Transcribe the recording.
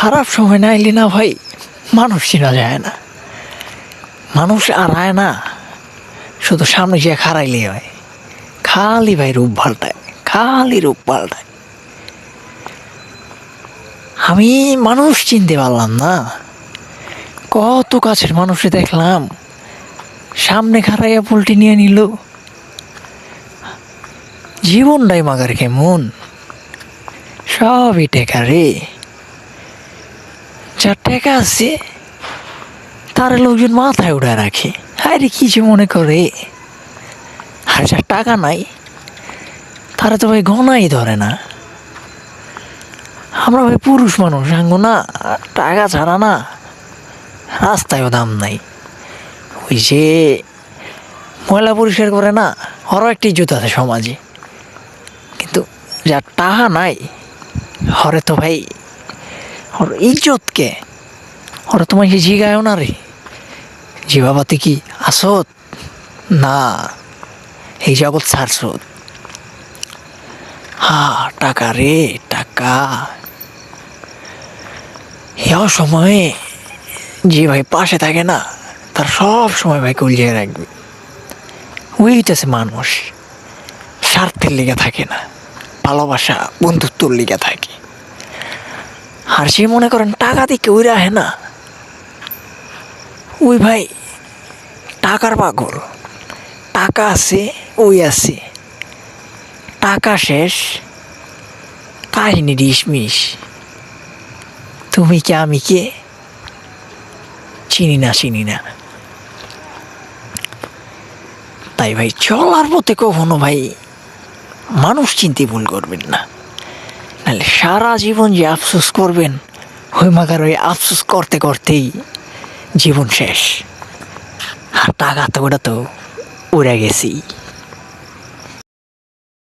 খারাপ সময় না এলে না ভাই, মানুষ চেনা যায় না। মানুষ আর আয় না, শুধু সামনে গিয়ে খারাইলেই হয়। খালি ভাই রূপ পাল্টায়, খালি রূপ পাল্টায়। আমি মানুষ চিনতে পারলাম না। কত কাছের মানুষে দেখলাম, সামনে খারাইয়া পোলট্রি নিয়ে নিল। জীবনটাই মাগার কেমন? সবই টেকা রে। যার টাকা আছে, তার লোকজন মাথায় উঠে রাখে। আরে কি যে মনে করে? আর যার টাকা নাই, তারা তো ভাই গনাই ধরে না। আমরা ভাই পুরুষ মানুষ, আঙ্গো না, টাকা ছাড়া না, রাস্তায়ও দাম নাই। ওই যে ময়লা পরিষ্কার করে না আরও একটি ইজ্জত আছে সমাজে। কিন্তু যার টাকা নাই, হরে তো ভাই ওর ইজ্জতকে। ওরা তোমাকে জিগায়ও না রে? জিবাবাতে কি আসত? না, এই জগৎ ছাড়ছত হা, টাকা রে, টাকা। এ সময়ে যে ভাই পাশে থাকে না, তার সব সময় ভাইকে উলিয়ে রাখবে। ওইটাছে মানুষ, স্বার্থের লিগে থাকে না, ভালোবাসা বন্ধুত্বর লিগে থাকে। আর সে মনে করেন, টাকা দিয়ে কেউ রাখে না। ওই ভাই, টাকার পাগল। টাকা আছে ওই আছে। টাকা শেষ, কাহিনী ডিসমিস তুমি কে, আমি কে? চিনি না চিনি না। তাই ভাই, চলার পথে কখনো ভাই, মানুষ চিনতে ভুল করবেন না। নাহলে সারা জীবন যে আফসোস করবেন, ওই মাগার ওই আফসোস করতে করতেই জীবন শেষ। আর টাকা তো ওটা তো উড়ে গেছি